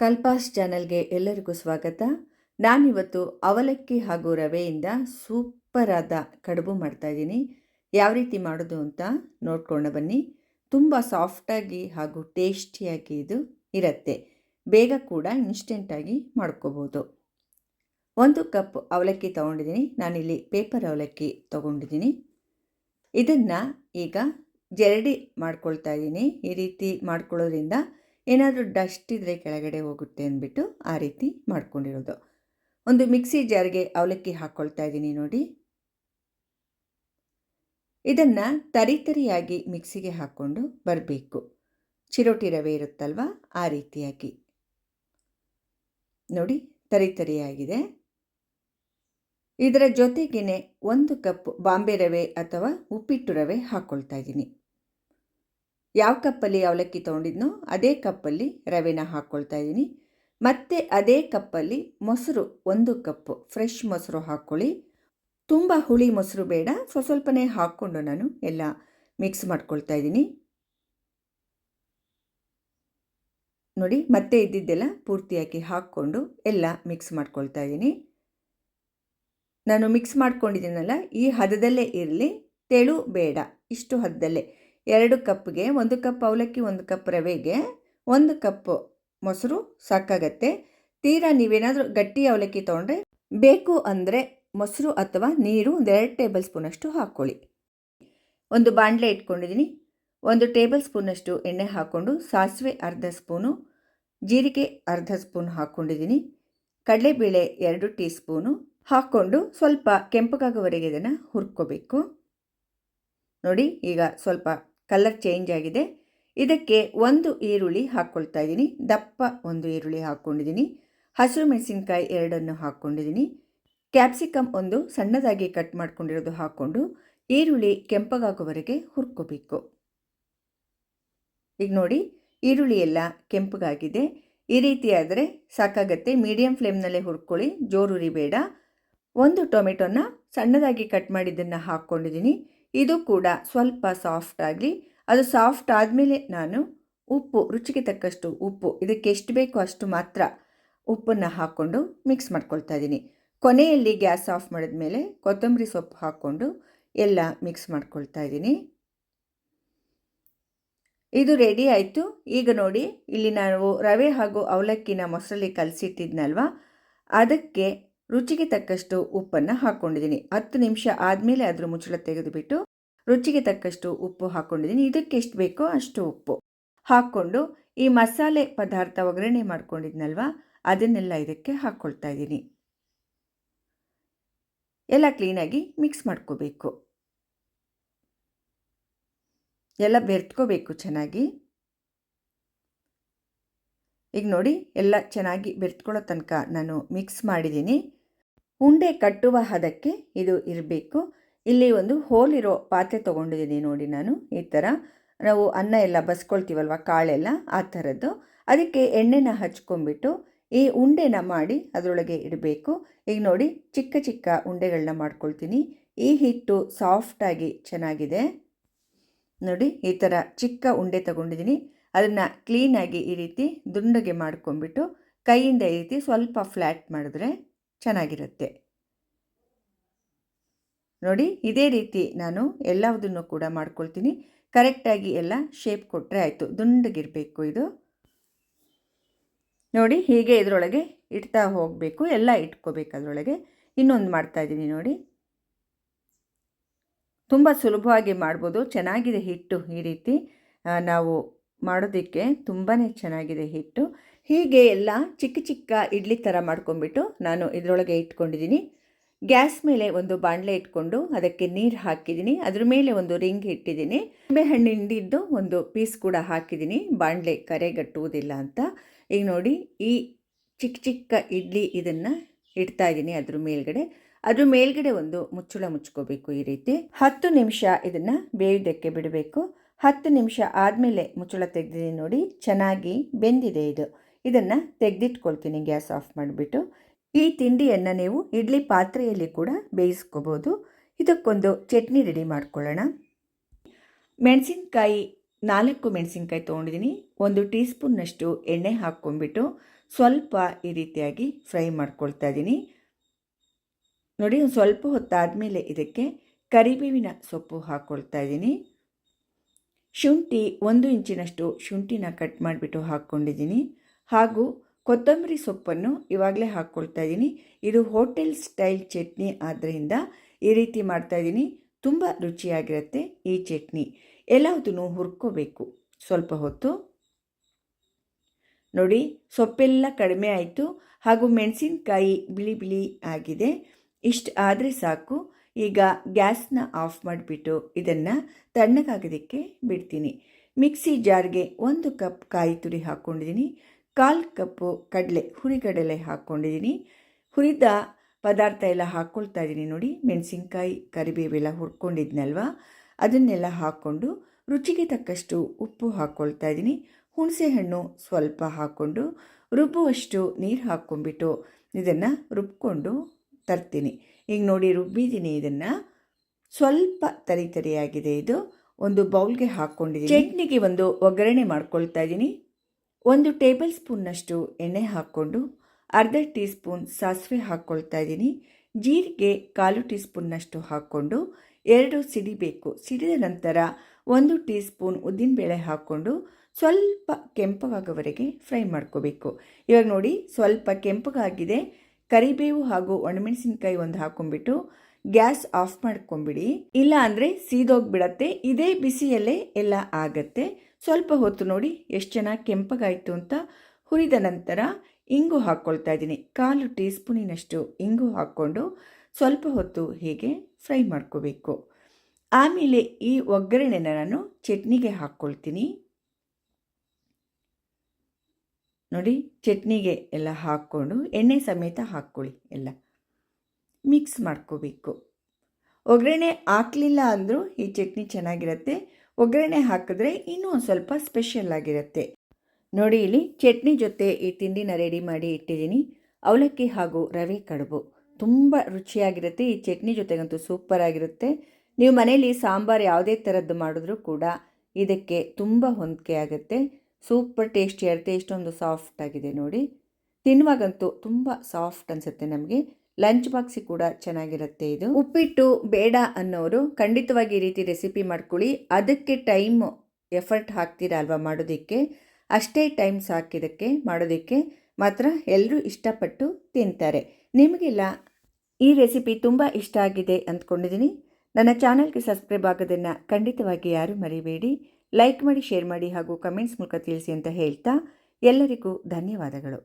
ಕಲ್ಪಾಸ್ ಚಾನಲ್ಗೆ ಎಲ್ಲರಿಗೂ ಸ್ವಾಗತ. ನಾನಿವತ್ತು ಅವಲಕ್ಕಿ ಹಾಗೂ ರವೆಯಿಂದ ಸೂಪರ್ ಆದ ಕಡುಬು ಮಾಡ್ತಾ ಇದ್ದೀನಿ. ಯಾವ ರೀತಿ ಮಾಡೋದು ಅಂತ ನೋಡ್ಕೊಂಡು ಬನ್ನಿ. ತುಂಬ ಸಾಫ್ಟಾಗಿ ಹಾಗೂ ಟೇಸ್ಟಿಯಾಗಿ ಇದು ಇರುತ್ತೆ. ಬೇಗ ಕೂಡ ಇನ್ಸ್ಟೆಂಟಾಗಿ ಮಾಡ್ಕೋಬೋದು. ಒಂದು ಕಪ್ ಅವಲಕ್ಕಿ ತೊಗೊಂಡಿದ್ದೀನಿ. ನಾನಿಲ್ಲಿ ಪೇಪರ್ ಅವಲಕ್ಕಿ ತೊಗೊಂಡಿದ್ದೀನಿ. ಇದನ್ನು ಈಗ ಜರಡಿ ಮಾಡ್ಕೊಳ್ತಾ ಇದ್ದೀನಿ. ಈ ರೀತಿ ಮಾಡ್ಕೊಳ್ಳೋದ್ರಿಂದ ಏನಾದರೂ ಡಸ್ಟ್ ಇದ್ದರೆ ಕೆಳಗಡೆ ಹೋಗುತ್ತೆ ಅಂದ್ಬಿಟ್ಟು ಆ ರೀತಿ ಮಾಡ್ಕೊಂಡಿರೋದು. ಒಂದು ಮಿಕ್ಸಿ ಜಾರ್ಗೆ ಅವಲಕ್ಕಿ ಹಾಕ್ಕೊಳ್ತಾ ಇದ್ದೀನಿ ನೋಡಿ. ಇದನ್ನು ತರಿತರಿಯಾಗಿ ಮಿಕ್ಸಿಗೆ ಹಾಕ್ಕೊಂಡು ಬರಬೇಕು. ಚಿರೋಟಿ ರವೆ ಇರುತ್ತಲ್ವ? ಆ ರೀತಿಯಾಗಿ. ನೋಡಿ ತರಿತರಿಯಾಗಿದೆ ಇದರ ಜೊತೆಗೇ ಒಂದು ಕಪ್ ಬಾಂಬೆ ರವೆ ಅಥವಾ ಉಪ್ಪಿಟ್ಟು ರವೆ ಹಾಕ್ಕೊಳ್ತಾ ಇದ್ದೀನಿ. ಯಾವ ಕಪ್ಪಲ್ಲಿ ಅವಲಕ್ಕಿ ತೊಗೊಂಡಿದ್ನೋ ಅದೇ ಕಪ್ಪಲ್ಲಿ ರವೆನ ಹಾಕ್ಕೊಳ್ತಾ ಇದ್ದೀನಿ. ಮತ್ತು ಅದೇ ಕಪ್ಪಲ್ಲಿ ಮೊಸರು, ಒಂದು ಕಪ್ಪು. ಫ್ರೆಶ್ ಮೊಸರು ಹಾಕ್ಕೊಳ್ಳಿ ತುಂಬ ಹುಳಿ ಮೊಸರು ಬೇಡ. ಸ್ವ ಸ್ವಲ್ಪನೇ ಹಾಕ್ಕೊಂಡು ನಾನು ಎಲ್ಲ ಮಿಕ್ಸ್ ಮಾಡ್ಕೊಳ್ತಾ ಇದ್ದೀನಿ. ನೋಡಿ, ಮತ್ತೆ ಇದ್ದಿದ್ದೆಲ್ಲ ಪೂರ್ತಿಯಾಗಿ ಹಾಕ್ಕೊಂಡು ಎಲ್ಲ ಮಿಕ್ಸ್ ಮಾಡ್ಕೊಳ್ತಾ ಇದ್ದೀನಿ. ನಾನು ಮಿಕ್ಸ್ ಮಾಡ್ಕೊಂಡಿದ್ದೀನಲ್ಲ, ಈ ಹದದಲ್ಲೇ ಇರಲಿ, ತೆಳು ಬೇಡ. ಇಷ್ಟು ಹದದಲ್ಲೇ. ಎರಡು ಕಪ್ಗೆ ಒಂದು ಕಪ್ ಅವಲಕ್ಕಿ, ಒಂದು ಕಪ್ ರವೆಗೆ, ಒಂದು ಕಪ್ ಮೊಸರು ಸಾಕಾಗತ್ತೆ. ತೀರಾ ನೀವೇನಾದರೂ ಗಟ್ಟಿ ಅವಲಕ್ಕಿ ತೊಗೊಂಡ್ರೆ ಬೇಕು ಅಂದರೆ ಮೊಸರು ಅಥವಾ ನೀರು ಒಂದೆರಡು ಟೇಬಲ್ ಸ್ಪೂನಷ್ಟು ಹಾಕ್ಕೊಳ್ಳಿ. ಒಂದು ಬಾಣಲೆ ಇಟ್ಕೊಂಡಿದ್ದೀನಿ. ಒಂದು ಟೇಬಲ್ ಸ್ಪೂನಷ್ಟು ಎಣ್ಣೆ ಹಾಕ್ಕೊಂಡು ಸಾಸಿವೆ ಅರ್ಧ ಸ್ಪೂನು, ಜೀರಿಗೆ ಅರ್ಧ ಸ್ಪೂನ್ ಹಾಕ್ಕೊಂಡಿದ್ದೀನಿ. ಕಡಲೆಬೇಳೆ ಎರಡು ಟೀ ಸ್ಪೂನು ಹಾಕ್ಕೊಂಡು ಸ್ವಲ್ಪ ಕೆಂಪಗಾಗೋವರೆಗೆ ಇದನ್ನು ಹುರ್ಕೋಬೇಕು. ನೋಡಿ ಈಗ ಸ್ವಲ್ಪ ಕಲರ್ ಚೇಂಜ್ ಆಗಿದೆ. ಇದಕ್ಕೆ ಒಂದು ಈರುಳ್ಳಿ ಹಾಕ್ಕೊಳ್ತಾ ಇದ್ದೀನಿ. ದಪ್ಪ ಒಂದು ಈರುಳ್ಳಿ ಹಾಕ್ಕೊಂಡಿದ್ದೀನಿ ಹಸಿರು ಮೆಣಸಿನ್ಕಾಯಿ ಎರಡನ್ನು ಹಾಕ್ಕೊಂಡಿದ್ದೀನಿ ಕ್ಯಾಪ್ಸಿಕಮ್ ಒಂದು ಸಣ್ಣದಾಗಿ ಕಟ್ ಮಾಡ್ಕೊಂಡಿರೋದು ಹಾಕ್ಕೊಂಡು ಈರುಳ್ಳಿ ಕೆಂಪಗಾಗುವವರೆಗೆ ಹುರ್ಕೋಬೇಕು. ಈಗ ನೋಡಿ, ಈರುಳ್ಳಿ ಎಲ್ಲ ಕೆಂಪಗಾಗಿದೆ. ಈ ರೀತಿ ಆದರೆ ಸಾಕಾಗತ್ತೆ. ಮೀಡಿಯಂ ಫ್ಲೇಮ್ನಲ್ಲೇ ಹುರ್ಕೊಳ್ಳಿ. ಜೋರುರಿ ಬೇಡ ಒಂದು ಟೊಮೆಟೊನ ಸಣ್ಣದಾಗಿ ಕಟ್ ಮಾಡಿದ್ದನ್ನು ಹಾಕ್ಕೊಂಡಿದ್ದೀನಿ ಇದು ಕೂಡ ಸ್ವಲ್ಪ ಸಾಫ್ಟ್ ಆಗಲಿ, ಅದು ಸಾಫ್ಟ್ ಆದಮೇಲೆ ನಾನು ಉಪ್ಪು, ರುಚಿಗೆ ತಕ್ಕಷ್ಟು ಉಪ್ಪು, ಇದಕ್ಕೆ ಎಷ್ಟು ಬೇಕೋ ಅಷ್ಟು ಮಾತ್ರ ಉಪ್ಪನ್ನು ಹಾಕ್ಕೊಂಡು ಮಿಕ್ಸ್ ಮಾಡ್ಕೊಳ್ತಾ ಇದ್ದೀನಿ. ಕೊನೆಯಲ್ಲಿ ಗ್ಯಾಸ್ ಆಫ್ ಮಾಡಿದ ಮೇಲೆ ಕೊತ್ತಂಬರಿ ಸೊಪ್ಪು ಹಾಕ್ಕೊಂಡು ಎಲ್ಲ ಮಿಕ್ಸ್ ಮಾಡ್ಕೊಳ್ತಾ ಇದ್ದೀನಿ. ಇದು ರೆಡಿ ಆಯಿತು. ಈಗ ನೋಡಿ, ಇಲ್ಲಿ ನಾವು ರವೆ ಹಾಗೂ ಅವಲಕ್ಕಿನ ಮೊಸರಲ್ಲಿ ಕಲಸಿಟ್ಟಿದ್ನಲ್ವ? ಅದಕ್ಕೆ ರುಚಿಗೆ ತಕ್ಕಷ್ಟು ಉಪ್ಪನ್ನು ಹಾಕ್ಕೊಂಡಿದ್ದೀನಿ ಹತ್ತು ನಿಮಿಷ ಆದಮೇಲೆ ಅದರ ಮುಚ್ಚಳ ತೆಗೆದುಬಿಟ್ಟು ರುಚಿಗೆ ತಕ್ಕಷ್ಟು ಉಪ್ಪು ಹಾಕ್ಕೊಂಡಿದ್ದೀನಿ ಇದಕ್ಕೆ ಎಷ್ಟು ಬೇಕೋ ಅಷ್ಟು ಉಪ್ಪು ಹಾಕ್ಕೊಂಡು ಈ ಮಸಾಲೆ ಪದಾರ್ಥ ಒಗ್ಗರಣೆ ಮಾಡ್ಕೊಂಡಿದ್ನಲ್ವ? ಅದನ್ನೆಲ್ಲ ಇದಕ್ಕೆ ಹಾಕ್ಕೊಳ್ತಾ ಇದ್ದೀನಿ. ಎಲ್ಲ ಕ್ಲೀನಾಗಿ ಮಿಕ್ಸ್ ಮಾಡ್ಕೋಬೇಕು. ಎಲ್ಲ ಬೆರ್ತ್ಕೋಬೇಕು ಚೆನ್ನಾಗಿ. ಈಗ ನೋಡಿ, ಎಲ್ಲ ಚೆನ್ನಾಗಿ ಬೆರ್ತ್ಕೊಳ್ಳೋ ತನಕ ನಾನು ಮಿಕ್ಸ್ ಮಾಡಿದ್ದೀನಿ. ಉಂಡೆ ಕಟ್ಟುವ ಹದಕ್ಕೆ ಇದು ಇರಬೇಕು. ಇಲ್ಲಿ ಒಂದು ಹೋಲಿರೋ ಪಾತ್ರೆ ತೊಗೊಂಡಿದ್ದೀನಿ ನೋಡಿ ನಾನು. ಈ ಥರ ನಾವು ಅನ್ನ ಎಲ್ಲ ಬಸ್ಕೊಳ್ತೀವಲ್ವ ಕಾಳೆಲ್ಲ, ಆ ಥರದ್ದು ಅದಕ್ಕೆ ಎಣ್ಣೆನ ಹಚ್ಕೊಂಡ್ಬಿಟ್ಟು ಈ ಉಂಡೆನ ಮಾಡಿ ಅದರೊಳಗೆ ಇಡಬೇಕು. ಈಗ ನೋಡಿ ಚಿಕ್ಕ ಚಿಕ್ಕ ಉಂಡೆಗಳನ್ನ ಮಾಡ್ಕೊಳ್ತೀನಿ. ಈ ಹಿಟ್ಟು ಸಾಫ್ಟಾಗಿ ಚೆನ್ನಾಗಿದೆ. ನೋಡಿ ಈ ಥರ ಚಿಕ್ಕ ಉಂಡೆ ತಗೊಂಡಿದ್ದೀನಿ. ಅದನ್ನು ಕ್ಲೀನಾಗಿ ಈ ರೀತಿ ದುಂಡಗೆ ಮಾಡ್ಕೊಂಡ್ಬಿಟ್ಟು ಕೈಯಿಂದ ಈ ರೀತಿ ಸ್ವಲ್ಪ ಫ್ಲ್ಯಾಟ್ ಮಾಡಿದ್ರೆ ಚೆನ್ನಾಗಿರುತ್ತೆ. ನೋಡಿ, ಇದೇ ರೀತಿ ನಾನು ಎಲ್ಲದನ್ನು ಕೂಡ ಮಾಡ್ಕೊಳ್ತೀನಿ. ಕರೆಕ್ಟಾಗಿ ಎಲ್ಲ ಶೇಪ್ ಕೊಟ್ಟರೆ ಆಯಿತು. ದುಂಡಗಿರಬೇಕು ಇದು. ನೋಡಿ, ಹೀಗೆ ಇದರೊಳಗೆ ಇಡ್ತಾ ಹೋಗಬೇಕು. ಎಲ್ಲ ಇಟ್ಕೋಬೇಕು ಅದರೊಳಗೆ. ಇನ್ನೊಂದು ಮಾಡ್ತಾಯಿದ್ದೀನಿ ನೋಡಿ. ತುಂಬ ಸುಲಭವಾಗಿ ಮಾಡ್ಬೋದು. ಚೆನ್ನಾಗಿದೆ ಹಿಟ್ಟು ಈ ರೀತಿ. ನಾವು ಮಾಡೋದಕ್ಕೆ ತುಂಬಾ ಚೆನ್ನಾಗಿದೆ ಹಿಟ್ಟು. ಹೀಗೆ ಎಲ್ಲ ಚಿಕ್ಕ ಚಿಕ್ಕ ಇಡ್ಲಿ ಥರ ಮಾಡ್ಕೊಂಡ್ಬಿಟ್ಟು ನಾನು ಇದರೊಳಗೆ ಇಟ್ಕೊಂಡಿದ್ದೀನಿ. ಗ್ಯಾಸ್ ಮೇಲೆ ಒಂದು ಬಾಣಲೆ ಇಟ್ಕೊಂಡು ಅದಕ್ಕೆ ನೀರು ಹಾಕಿದ್ದೀನಿ. ಅದ್ರ ಮೇಲೆ ಒಂದು ರಿಂಗ್ ಇಟ್ಟಿದ್ದೀನಿ. ನಿಂಬೆ ಹಣ್ಣು ಹಿಂಡಿದ್ದು ಒಂದು ಪೀಸ್ ಕೂಡ ಹಾಕಿದ್ದೀನಿ. ಬಾಣಲೆ ಕರೆಗಟ್ಟುವುದಿಲ್ಲ ಅಂತ. ಈಗ ನೋಡಿ, ಈ ಚಿಕ್ಕ ಚಿಕ್ಕ ಇಡ್ಲಿ ಇದನ್ನು ಇಡ್ತಾ ಇದ್ದೀನಿ ಅದ್ರ ಮೇಲ್ಗಡೆ. ಅದ್ರ ಮೇಲ್ಗಡೆ ಒಂದು ಮುಚ್ಚಳ ಮುಚ್ಕೋಬೇಕು ಈ ರೀತಿ. ಹತ್ತು ನಿಮಿಷ ಇದನ್ನು ಬೇಯೋದಕ್ಕೆ ಬಿಡಬೇಕು. ಹತ್ತು ನಿಮಿಷ ಆದಮೇಲೆ ಮುಚ್ಚಳ ತೆಗೆದಿದ್ದೀನಿ ನೋಡಿ, ಚೆನ್ನಾಗಿ ಬೆಂದಿದೆ ಇದು. ಇದನ್ನು ತೆಗೆದಿಟ್ಕೊಳ್ತೀನಿ ಗ್ಯಾಸ್ ಆಫ್ ಮಾಡಿಬಿಟ್ಟು. ಈ ತಿಂಡಿಯನ್ನು ನೀವು ಇಡ್ಲಿ ಪಾತ್ರೆಯಲ್ಲಿ ಕೂಡ ಬೇಯಿಸ್ಕೋಬೋದು. ಇದಕ್ಕೊಂದು ಚಟ್ನಿ ರೆಡಿ ಮಾಡ್ಕೊಳ್ಳೋಣ. ಮೆಣಸಿನ್ಕಾಯಿ, ನಾಲ್ಕು ಮೆಣಸಿನ್ಕಾಯಿ ತೊಗೊಂಡಿದ್ದೀನಿ. ಒಂದು ಟೀ ಸ್ಪೂನ್ನಷ್ಟು ಎಣ್ಣೆ ಹಾಕ್ಕೊಂಡ್ಬಿಟ್ಟು ಸ್ವಲ್ಪ ಈ ರೀತಿಯಾಗಿ ಫ್ರೈ ಮಾಡ್ಕೊಳ್ತಾ ಇದ್ದೀನಿ. ನೋಡಿ, ಒಂದು ಸ್ವಲ್ಪ ಹೊತ್ತಾದಮೇಲೆ ಇದಕ್ಕೆ ಕರಿಬೇವಿನ ಸೊಪ್ಪು ಹಾಕ್ಕೊಳ್ತಾ ಇದ್ದೀನಿ. ಶುಂಠಿ ಒಂದು ಇಂಚಿನಷ್ಟು ಶುಂಠಿನ ಕಟ್ ಮಾಡಿಬಿಟ್ಟು ಹಾಕ್ಕೊಂಡಿದ್ದೀನಿ. ಹಾಗೂ ಕೊತ್ತಂಬರಿ ಸೊಪ್ಪನ್ನು ಇವಾಗಲೇ ಹಾಕ್ಕೊಳ್ತಾ ಇದ್ದೀನಿ. ಇದು ಹೋಟೆಲ್ ಸ್ಟೈಲ್ ಚಟ್ನಿ ಆದ್ದರಿಂದ ಈ ರೀತಿ ಮಾಡ್ತಾ ಇದ್ದೀನಿ. ತುಂಬ ರುಚಿಯಾಗಿರುತ್ತೆ ಈ ಚಟ್ನಿ. ಎಲ್ಲದನ್ನು ಹುರ್ಕೋಬೇಕು. ಸ್ವಲ್ಪ ಹೊತ್ತು. ನೋಡಿ, ಸೊಪ್ಪೆಲ್ಲ ಕಡಿಮೆ ಆಯಿತು ಹಾಗೂ ಮೆಣಸಿನಕಾಯಿ ಬಿಳಿ ಬಿಳಿ ಆಗಿದೆ. ಇಷ್ಟು ಆದರೆ ಸಾಕು. ಈಗ ಗ್ಯಾಸ್ನ ಆಫ್ ಮಾಡಿಬಿಟ್ಟು ಇದನ್ನು ತಣ್ಣಗಾಗೋದಕ್ಕೆ ಬಿಡ್ತೀನಿ. ಮಿಕ್ಸಿ ಜಾರ್ಗೆ ಒಂದು ಕಪ್ ಕಾಯಿ ತುರಿ ಹಾಕ್ಕೊಂಡಿದ್ದೀನಿ. ಕಾಲು ಕಪ್ಪು, ಕಡಲೆ ಹುರಿಗಡಲೆ ಹಾಕ್ಕೊಂಡಿದ್ದೀನಿ ಹುರಿದ ಪದಾರ್ಥ ಎಲ್ಲ ಹಾಕ್ಕೊಳ್ತಾ ಇದ್ದೀನಿ ನೋಡಿ. ಮೆಣಸಿನ್ಕಾಯಿ ಕರಿಬೇವೆಲ್ಲ ಹುರ್ಕೊಂಡಿದ್ನಲ್ವ? ಅದನ್ನೆಲ್ಲ ಹಾಕ್ಕೊಂಡು ರುಚಿಗೆ ತಕ್ಕಷ್ಟು ಉಪ್ಪು ಹಾಕ್ಕೊಳ್ತಾ ಇದ್ದೀನಿ. ಹುಣಸೆಹಣ್ಣು ಸ್ವಲ್ಪ ಹಾಕ್ಕೊಂಡು ರುಬ್ಬುವಷ್ಟು ನೀರು ಹಾಕ್ಕೊಂಡ್ಬಿಟ್ಟು ಇದನ್ನು ರುಬ್ಕೊಂಡು ತರ್ತೀನಿ. ಈಗ ನೋಡಿ ರುಬ್ಬಿದ್ದೀನಿ ಇದನ್ನು. ಸ್ವಲ್ಪ ತರಿ ತರಿಯಾಗಿದೆ ಇದು. ಒಂದು ಬೌಲ್ಗೆ ಹಾಕ್ಕೊಂಡಿದ್ದೀನಿ ಚಟ್ನಿಗೆ ಒಂದು ಒಗ್ಗರಣೆ ಮಾಡ್ಕೊಳ್ತಾ ಇದ್ದೀನಿ. ಒಂದು ಟೇಬಲ್ ಸ್ಪೂನ್ನಷ್ಟು ಎಣ್ಣೆ ಹಾಕ್ಕೊಂಡು ಅರ್ಧ ಟೀ ಸ್ಪೂನ್ ಸಾಸಿವೆ ಹಾಕ್ಕೊಳ್ತಾ ಇದ್ದೀನಿ. ಜೀರಿಗೆ ಕಾಲು ಟೀ ಸ್ಪೂನ್ನಷ್ಟು ಹಾಕ್ಕೊಂಡು ಎರಡು ಸಿಡಿಬೇಕು ಸಿಡಿದ ನಂತರ ಒಂದು ಟೀ ಸ್ಪೂನ್ ಉದ್ದಿನಬೇಳೆ ಹಾಕ್ಕೊಂಡು ಸ್ವಲ್ಪ ಕೆಂಪಗಾಗೋವರೆಗೆ ಫ್ರೈ ಮಾಡ್ಕೋಬೇಕು. ಇವಾಗ ನೋಡಿ, ಸ್ವಲ್ಪ ಕೆಂಪಗಾಗಿದೆ. ಕರಿಬೇವು ಹಾಗೂ ಒಣಮೆಣಸಿನ್ಕಾಯಿ ಒಂದು ಹಾಕ್ಕೊಂಬಿಟ್ಟು ಗ್ಯಾಸ್ ಆಫ್ ಮಾಡ್ಕೊಂಬಿಡಿ. ಇಲ್ಲ ಅಂದರೆ ಸೀದೋಗ್ಬಿಡತ್ತೆ. ಇದೇ ಬಿಸಿಯಲ್ಲೇ ಎಲ್ಲ ಆಗತ್ತೆ. ಸ್ವಲ್ಪ ಹೊತ್ತು ನೋಡಿ ಎಷ್ಟು ಚೆನ್ನಾಗಿ ಕೆಂಪಗಾಯಿತು ಅಂತ ಹುರಿದ ನಂತರ ಇಂಗು ಹಾಕ್ಕೊಳ್ತಾ ಇದ್ದೀನಿ. ಕಾಲು ಟೀ ಸ್ಪೂನಿನಷ್ಟು ಇಂಗು ಹಾಕ್ಕೊಂಡು ಸ್ವಲ್ಪ ಹೊತ್ತು ಹೀಗೆ ಫ್ರೈ ಮಾಡ್ಕೋಬೇಕು. ಆಮೇಲೆ ಈ ಒಗ್ಗರಣೆನ ನಾನು ಚಟ್ನಿಗೆ ಹಾಕ್ಕೊಳ್ತೀನಿ ನೋಡಿ, ಚಟ್ನಿಗೆ ಎಲ್ಲ ಹಾಕ್ಕೊಂಡು ಎಣ್ಣೆ ಸಮೇತ ಹಾಕ್ಕೊಳ್ಳಿ ಎಲ್ಲ. ಮಿಕ್ಸ್ ಮಾಡ್ಕೋಬೇಕು. ಒಗ್ಗರಣೆ ಹಾಕಲಿಲ್ಲ ಅಂದರೂ ಈ ಚಟ್ನಿ ಚೆನ್ನಾಗಿರುತ್ತೆ. ಒಗ್ಗರಣೆ ಹಾಕಿದ್ರೆ ಇನ್ನೂ ಒಂದು ಸ್ವಲ್ಪ ಸ್ಪೆಷಲ್ ಆಗಿರುತ್ತೆ. ನೋಡಿ ಇಲ್ಲಿ ಚಟ್ನಿ ಜೊತೆ ಈ ತಿಂಡಿನ ರೆಡಿ ಮಾಡಿ ಇಟ್ಟಿದ್ದೀನಿ. ಅವಲಕ್ಕಿ ಹಾಗೂ ರವೆ ಕಡುಬು. ತುಂಬ ರುಚಿಯಾಗಿರುತ್ತೆ. ಈ ಚಟ್ನಿ ಜೊತೆಗಂತೂ ಸೂಪರ್ ಆಗಿರುತ್ತೆ. ನೀವು ಮನೇಲಿ ಸಾಂಬಾರು ಯಾವುದೇ ಥರದ್ದು ಮಾಡಿದ್ರೂ ಕೂಡ ಇದಕ್ಕೆ ತುಂಬ ಹೊಂದಿಕೆ ಆಗುತ್ತೆ. ಸೂಪರ್ ಟೇಸ್ಟಿ ಇರುತ್ತೆ ಇಷ್ಟೊಂದು ಸಾಫ್ಟ್ ಆಗಿದೆ ನೋಡಿ. ತಿನ್ನುವಾಗಂತೂ ತುಂಬ ಸಾಫ್ಟ್ ಅನಿಸುತ್ತೆ ನಮಗೆ. ಲಂಚ್ ಬಾಕ್ಸಿಗೆ ಕೂಡ ಚೆನ್ನಾಗಿರುತ್ತೆ ಇದು. ಉಪ್ಪಿಟ್ಟು ಬೇಡ ಅನ್ನೋರು ಖಂಡಿತವಾಗಿ ಈ ರೀತಿ ರೆಸಿಪಿ ಮಾಡ್ಕೊಳ್ಳಿ. ಅದಕ್ಕೆ ಟೈಮ್, ಎಫರ್ಟ್ ಹಾಕ್ತೀರಾ ಅಲ್ವಾ ಮಾಡೋದಕ್ಕೆ? ಅಷ್ಟೇ ಟೈಮ್ ಸಾಕಿದಕ್ಕೆ ಮಾಡೋದಕ್ಕೆ ಮಾತ್ರ ಎಲ್ಲರೂ ಇಷ್ಟಪಟ್ಟು ತಿಂತಾರೆ. ನಿಮಗೆಲ್ಲ ಈ ರೆಸಿಪಿ ತುಂಬ ಇಷ್ಟ ಆಗಿದೆ ಅಂದ್ಕೊಂಡಿದ್ದೀನಿ. ನನ್ನ ಚಾನಲ್ಗೆ ಸಬ್ಸ್ಕ್ರೈಬ್ ಆಗೋದನ್ನು ಖಂಡಿತವಾಗಿ ಯಾರೂ ಮರಿಬೇಡಿ. ಲೈಕ್ ಮಾಡಿ, ಶೇರ್ ಮಾಡಿ ಹಾಗೂ ಕಮೆಂಟ್ಸ್ ಮೂಲಕ ತಿಳಿಸಿ ಅಂತ ಹೇಳ್ತಾ ಎಲ್ಲರಿಗೂ ಧನ್ಯವಾದಗಳು.